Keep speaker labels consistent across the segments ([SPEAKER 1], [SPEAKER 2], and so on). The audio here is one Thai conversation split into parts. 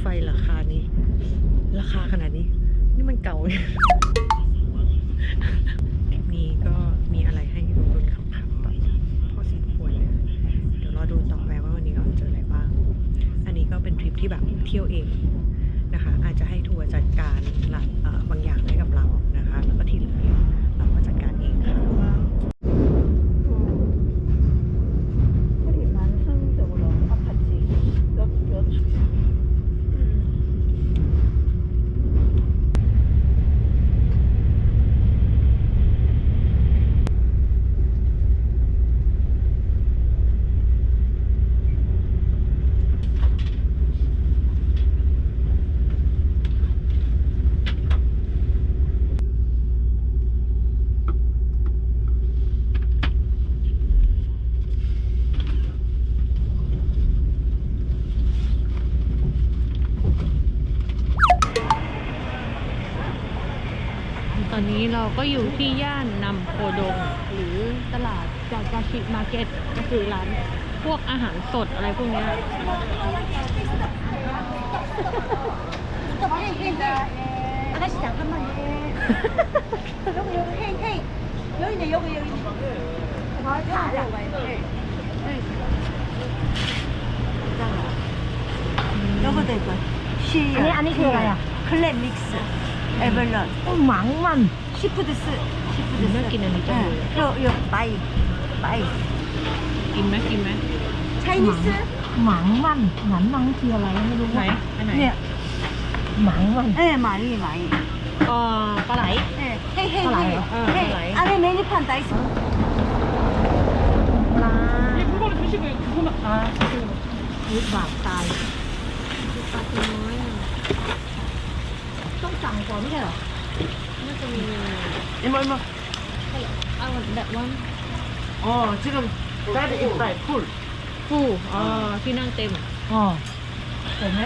[SPEAKER 1] ไฟราคานี้ ราคาขนาดนี้ นี่มันเก่าเนี่ย เราก็อยู่ที่ย่านนำโคดง หรือตลาดจากาชิมาร์เก็ตก็คือร้านพวกอาหารสดอะไรพวกนี้ย
[SPEAKER 2] แล้วก็เด็กไปชีอันนี้อันนี้คืออะไรอะ เคลมิ
[SPEAKER 3] กซ์เอเวอ
[SPEAKER 2] ร์ลอนหมัง
[SPEAKER 3] มัก ชิ
[SPEAKER 2] ปดิสชิปดิส
[SPEAKER 1] น่กินอันนี้จังเลอโย
[SPEAKER 2] โยไปไป
[SPEAKER 1] กินไหมกินไหม
[SPEAKER 2] ใช่นิส
[SPEAKER 3] หมังมันหนันมังคืออะไรไม่รู้
[SPEAKER 1] ไหนไหน
[SPEAKER 2] เนี่ย
[SPEAKER 3] หมังมัน
[SPEAKER 2] เออหมา
[SPEAKER 1] นี่หมาอ๋อปลาไหล
[SPEAKER 2] เออเฮ้
[SPEAKER 3] เฮ้ย
[SPEAKER 1] เฮ้
[SPEAKER 2] ย
[SPEAKER 1] เฮ้ย
[SPEAKER 2] อะไรไม่ได้ผ่านใจสิ
[SPEAKER 3] ปลาเนี่ย
[SPEAKER 1] พวกเราไม่ใช่เป็นพวกแบ
[SPEAKER 3] บอ่าคือบาปตาย
[SPEAKER 1] ปลาตัวน้อย
[SPEAKER 3] ต้องสั่งก่อนไม่ใช่หรอ
[SPEAKER 4] 이모 이모
[SPEAKER 1] เอาแบบว่า
[SPEAKER 4] 어 지금 딸이 있다 풀
[SPEAKER 1] ฟูอ๋อที่นั่งเต็ม
[SPEAKER 3] อ๋อเห็นไหม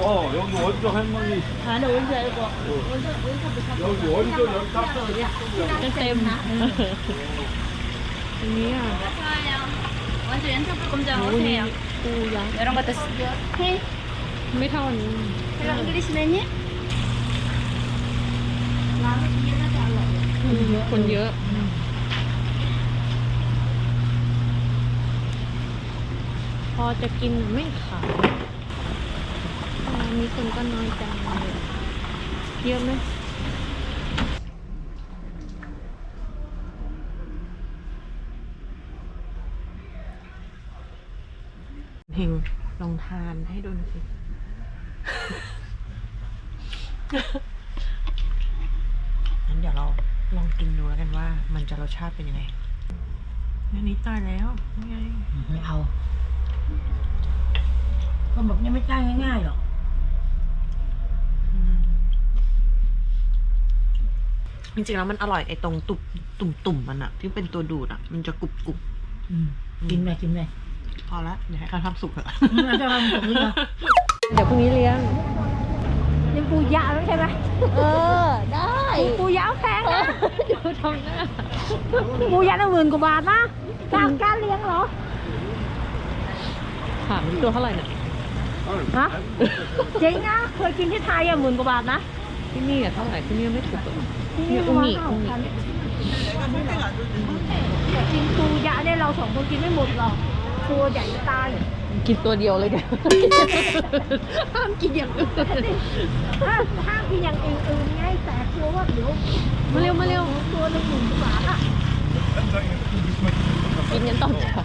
[SPEAKER 4] 어 여기 원조 할머니
[SPEAKER 2] 아, 네, 원자 이거.
[SPEAKER 4] 여기 원조 연탑사
[SPEAKER 1] นั่งเต็มอันนี้อ่ะ
[SPEAKER 2] 완전 연탑 검정
[SPEAKER 1] โอ้นี่ปูยักษ์
[SPEAKER 2] 이런 것도 쓰고. 헤이
[SPEAKER 1] ไม่เท่าอันนี้
[SPEAKER 2] 헬로 잉글리시 메뉴?
[SPEAKER 1] อืมคนเยอะ พอจะกินไม่ขายอ๋อมีคนก็น้อยจังเลยเยอะไหมเพลงลองทานให้ดูหน่อยสิ งั้นเดี๋ยวเรา ลองกินดูแล้วกันว่ามันจะรสชาติเป็นยังไงอันนี้ตายแล้วนี่ไง
[SPEAKER 3] ไม่เอาก็บอกยังไม่ได้ง่ายๆหรอก
[SPEAKER 1] อืมจริงๆแล้วมันอร่อยไอ้ตรงตุบตุ่มตุ่มๆมันอะที่เป็นตัวดูดอะมันจะกรุบกรุบ
[SPEAKER 3] อืมกินไปกินไป
[SPEAKER 1] พอละเดี๋ยวให้เขาทำสุกเถอะ
[SPEAKER 3] เราจะทำตรงนี้เหรอ
[SPEAKER 1] เดี๋ยวพรุ่งนี้เลี้ยง
[SPEAKER 3] ยังปูยะแล้วใช่ไหม
[SPEAKER 1] เออได้
[SPEAKER 3] ปูยะแพงนะ
[SPEAKER 1] ดูทำหน้า
[SPEAKER 3] ปูยะตั้งหมื่นกว่าบาทนะจ้างการเลี้ยงเหรอ
[SPEAKER 1] ถามตัวเท่าไหร่เนี่ย
[SPEAKER 3] ฮะเจ๋งนะเคยกินที่ไทยอะหมื่นกว่าบาทนะ
[SPEAKER 1] ที่นี่อะเท่าไหร่ที่นี่ไม่ถูกหรอก
[SPEAKER 3] ที่
[SPEAKER 1] นี่
[SPEAKER 3] นี่
[SPEAKER 1] อุ
[SPEAKER 3] ประมาณ
[SPEAKER 1] นิ
[SPEAKER 3] ห้า
[SPEAKER 1] อุ
[SPEAKER 3] หก
[SPEAKER 1] นิ
[SPEAKER 3] พันกินปูยะเนี่ยเราสองคนกินไม่หมดหรอกตัวใหญ่จะตาย
[SPEAKER 1] กินตัวเดียวเลยเนี่ย ห้ามกินอย่างอื่น
[SPEAKER 3] ห้ามห้ามกินอย่างอื่นๆไงแต่กลัวว่าเดี๋ยว
[SPEAKER 1] มาเร็วมาเร็ว
[SPEAKER 3] ตัวละหมื่นกว่าบาทอะ
[SPEAKER 1] กินยันตอนเช้า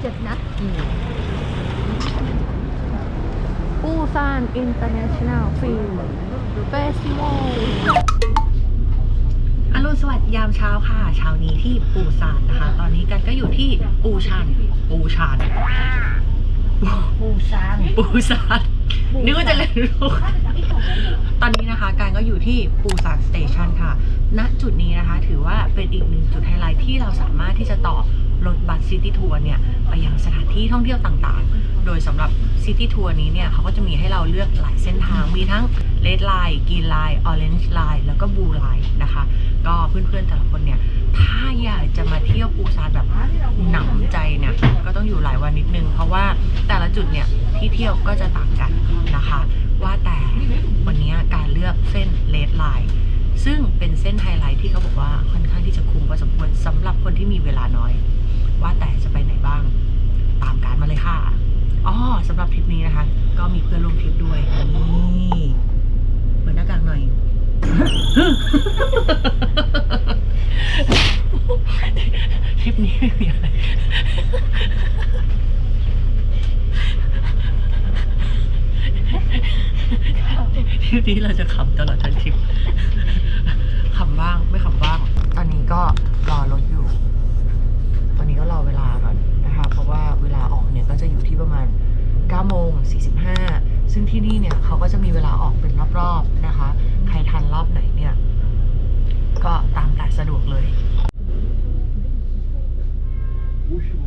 [SPEAKER 3] เจ็ดนัด
[SPEAKER 1] ปูซานอินเตอร์เนชั่นแนลฟิลเฟสติวัลอรุณสวัสดิ์ ยามเช้าค่ะเช้านี้ที่ปูซานนะคะ ตอนนี้กันก็อยู่ที่ปูชัน ปูชัน
[SPEAKER 3] ปูซาน
[SPEAKER 1] ปูซานนึกว่าจะเล่นลูกตอนนี้นะคะการก็อยู่ที่ปูซานสเตชันค่ะ ณ จุดนี้นะคะ ถือว่าเป็นอีกหนึ่งจุดไฮไลท์ที่เราสามารถที่จะต่อรถบัสซิตี้ทัวร์เนี่ยไปยังสถานที่ท่องเที่ยวต่างๆ โดยสำหรับซิตี้ทัวร์นี้เนี่ยเขาก็จะมีให้เราเลือกหลายเส้นทางมีทั้ง Red Line Green Line Orange Line แล้วก็ Blue Line นะคะ ก็เพื่อนๆแต่ละคนเนี่ย ถ้าอยากจะมาเที่ยวปูซานแบบหนำใจเนี่ย ก็ต้องอยู่หลายวันนิดนึง เพราะว่าแต่ละจุดเนี่ยที่เที่ยวก็จะต่างกันนะคะ ว่าแต่วันนี้การเลือกเส้น Red Line ซึ่งเป็นเส้นไฮไลท์ที่เขาบอกว่าค่อนข้างที่จะคุ้มพอสมควรสำหรับคนที่มีเวลาน้อย ว่าแต่จะไปไหนบ้าง ตามการมาเลยค่ะอ๋อสำหรับทริปนี้นะคะ ก็มีเพื่อนร่วมทริปด้วยนี่ หน้ากากหน่อยทริปนี้ไม่มีอะไรทริปนี้เราจะขำตลอดทั้งทริปขำบ้างไม่ขำบ้าง ตอนนี้ก็รอรถอยู่ ตอนนี้ก็รอเวลาก่อนนะคะ เพราะว่าเวลาออกเนี่ยก็จะอยู่ที่ประมาณ9โมง45 ซึ่งที่นี่เนี่ยเขาก็จะมีเวลาออกเป็นรอบๆนะคะ ใครทันรอบไหนเนี่ย ก็ตามแต่สะดวกเลย
[SPEAKER 5] 55분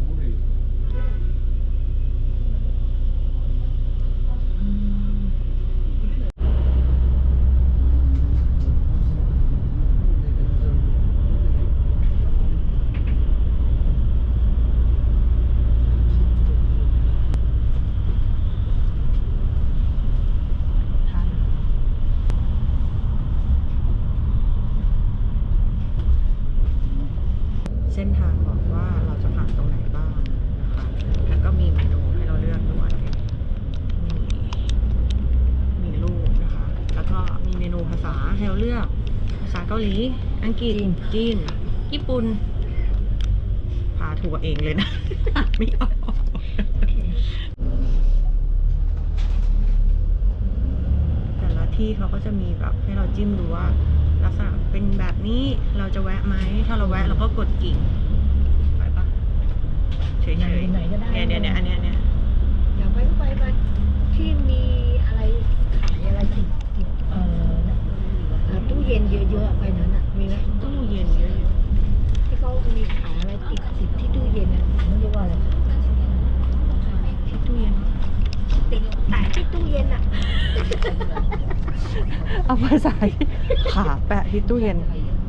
[SPEAKER 5] 에
[SPEAKER 1] ท่านเส้นทางบอกว่าเราจะผ่านตรงไหนบ้างนะคะ แล้วก็มีเมนูให้เราเลือกด้วยมีมีรูปนะคะ แล้วก็มีเมนูภา ษาให้เราเลือก ภาษาเกาหลี อังกฤษ จีน ญี่ปุ่น พาทัวร์เองเลยนะ ไม่ออกแต่ละที่เขาก็จะมีแบบให้เราจิ้มดูว่าลักษณะเป็นแบบนี้เราจะแวะไหม ถ้าเราแวะเราก็กดกิ่งไปปะเฉยๆ
[SPEAKER 6] ไหนก็ได้
[SPEAKER 1] เนี่ยเนี่ยเนี่ยอันเนี้ยเนี่ย
[SPEAKER 3] อยากไปก็ไปไปที่มีอะไรขายอะไรติดติด
[SPEAKER 6] เออ
[SPEAKER 3] อ่าตู้เย็นเยอะๆไปนั้นอะมีไหม
[SPEAKER 1] ตู้เย็นเยอะ
[SPEAKER 3] ที่เขามีขายอะไรติดติดที่ตู้เย็นอะมันเรียกว่าอะไร
[SPEAKER 1] ๆที่ตู้เย็น
[SPEAKER 3] ติดแปะที่ตู้เย็นอะ
[SPEAKER 1] เอาภาษาขาแปะที่ตู้เย็น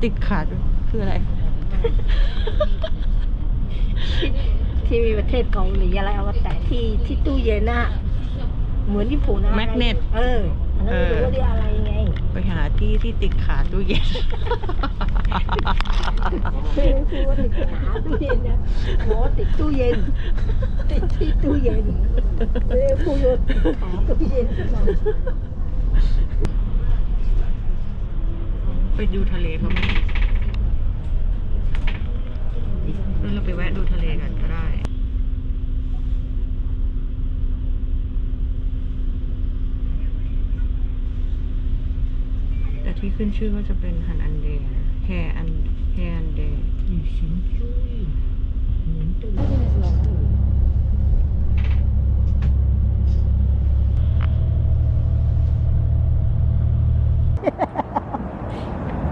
[SPEAKER 1] ติดขาด้วยคืออะไร
[SPEAKER 3] ที่มีประเทศเกาหลีอะไรเอามาแตะที่ที่ตู้เย็นน่ะเหมือนญี่ปุ่นนะ
[SPEAKER 1] Magnet
[SPEAKER 3] เอออันนั้นไม่รู้ว่าเรียกอะไรไง
[SPEAKER 1] ไปหาที่ที่ติดขาตู้เย็น
[SPEAKER 3] คือคือว่าติดขาตู้เย็นนะโหติดตู้เย็น ติดที่ตู้เย็นเรียกพูดว่าติดขาตู้เย็นขึ้นมา
[SPEAKER 1] ไปดูทะเลเขาไหมเออเราไปแวะดูทะเลกันก็ได้แต่ที่ขึ้นชื่อก็จะเป็นฮันอันเดย์แฮอันแฮอันเดย์
[SPEAKER 3] ชินจุ้ยเหมือนตู้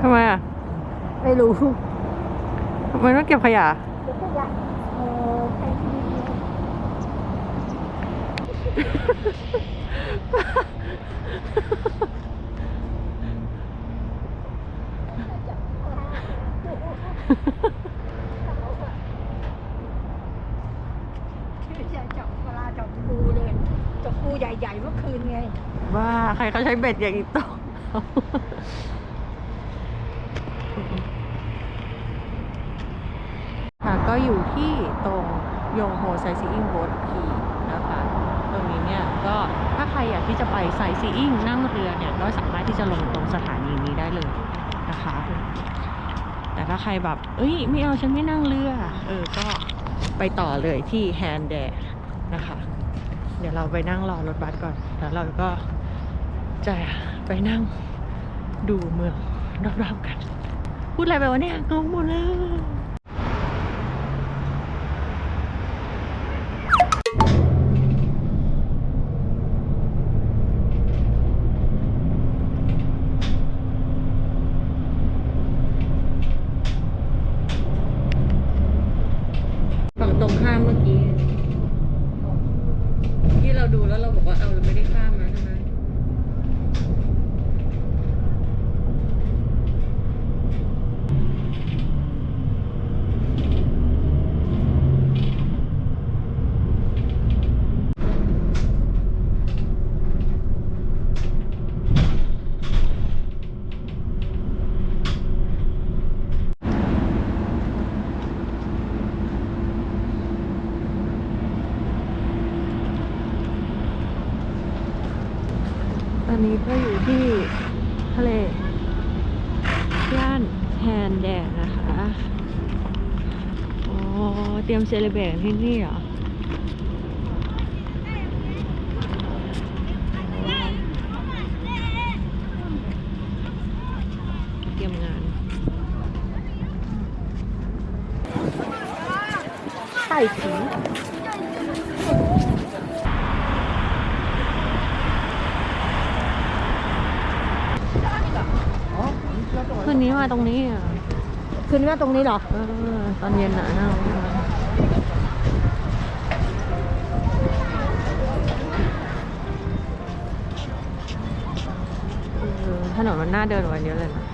[SPEAKER 1] ทำไมอะ
[SPEAKER 3] ไม่รู้
[SPEAKER 1] ทำไมต้องเก็บขยะ
[SPEAKER 3] จะพูดว่าเออใครที่จะจับเวลาจับปูเลยจับปูใหญ่ๆเมื่อคืนไง
[SPEAKER 1] ว่าใครเขาใช้เบ็ดอย่างอีกต่อค่ะก็ อยู่ที่ตรงยงโฮไซซีอิงโบ t พีนะคะ ตรงนี้เนี่ยก็ถ้าใครอยากที่จะไปไซซีอิงนั่งเรือเนี่ยก็สามารถที่จะลงตรงสถานีนี้ได้เลยนะคะ แต่ถ้าใครแบบ เอ้ยไม่เอาฉันไม่นั่งเรือ เออ ก็ไปต่อเลยที่แฮนแดนะคะ เดี๋ยวเราไปนั่งรอรถบัสก่อน แล้วเราก็จะไปนั่งดูเมืองรอบๆกัน พูดอะไรไปวะเนี่ยงงหมดเลย เราอยู่ที่ทะเล ย่าน แฮนแดงนะคะอ๋อเตรียมเซเลบรตที่นี่เหรอเตรียมงาน
[SPEAKER 3] 太极。
[SPEAKER 1] คืนนี้มาตรงนี้อะ
[SPEAKER 3] คืนนี้ตรงนี้เหรอ
[SPEAKER 1] เออตอนเย็นหนาหนาวมากเออถนนมันน่าเดินกว่าเยอะเลยนะ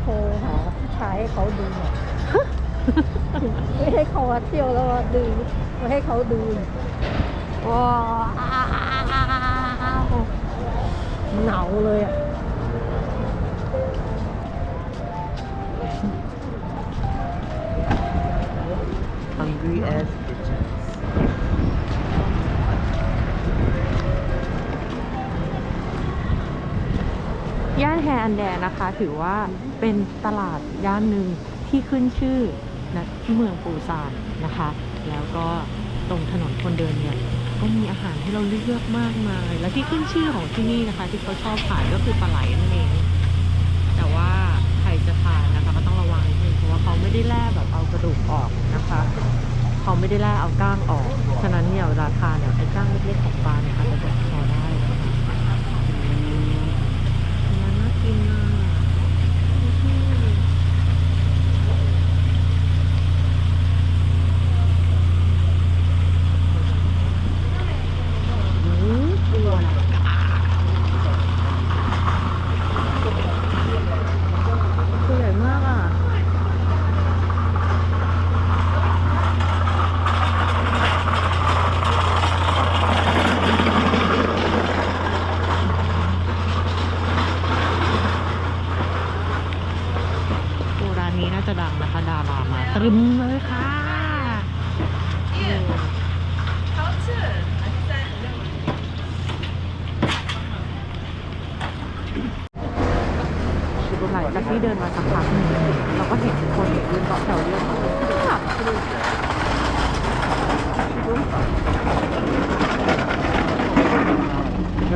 [SPEAKER 3] โทรหาผู้ชายให้เขาดูหน่อยไม่ให้เขามาเที่ยวแล้วมาดูมาให้เขาดูหน่อยว้าวหนาวเลยอะ
[SPEAKER 1] นแฮอันแดนนะคะ ถือว่าเป็นตลาดย่านหนึ่งที่ขึ้นชื่อนะที่เมืองปูซานนะคะ แล้วก็ตรงถนนคนเดินเนี่ยก็มีอาหารให้เราเลือกมากมาย และที่ขึ้นชื่อของที่นี่นะคะ ที่เขาชอบขายก็คือปลาไหลนั่นเอง แต่ว่าใครจะทานนะคะก็ต้องระวังนิดนึงเพราะว่าเขาไม่ได้แล่แบบเอากระดูกออกนะคะ เขาไม่ได้แล่เอาก้างออก ฉะนั้นเนี่ยเวลาทานเนี่ยไอ้ก้างเล็กๆของปลาเนี่ยอาจจะแบบพอได้นะคะมันน่ากินอะอืมตัวตัวใหญ่มากอะ โอ้ร้านนี้น่าจะดังนะคะ ดารามาตรึมเลยค่ะ แล้วที่เดินมาสักพักเราก็เห็นคนยืนเกาะแถวเยอะมาก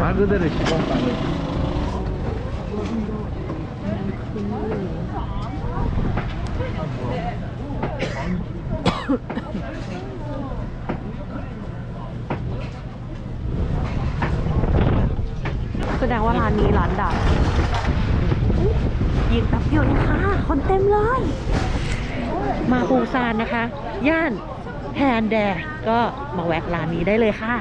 [SPEAKER 7] มาดูได้เลยชิบงไปเลย
[SPEAKER 1] แสดงว่าร้านนี้ร้านดัง ยิงแป๊บเดียวนะค่ะคนเต็มเลย มาปูซานนะคะ ย่านแฮนแดก็มาแวะร้านนี้ได้เลยค่ะ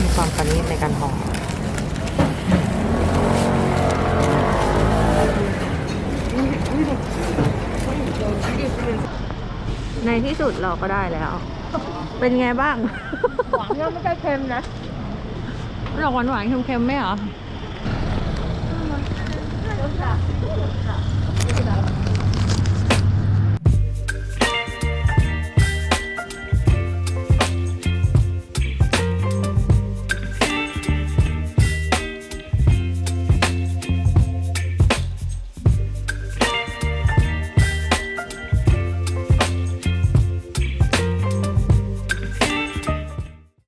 [SPEAKER 1] มีความประณีตในการห่อใน ที่สุดเราก็ได้แล้ว เป็นไงบ้าง
[SPEAKER 3] หวานยังไม่ได้เค็มนะ
[SPEAKER 1] ดอกหวานหวานๆเค็มๆไหมเหรอ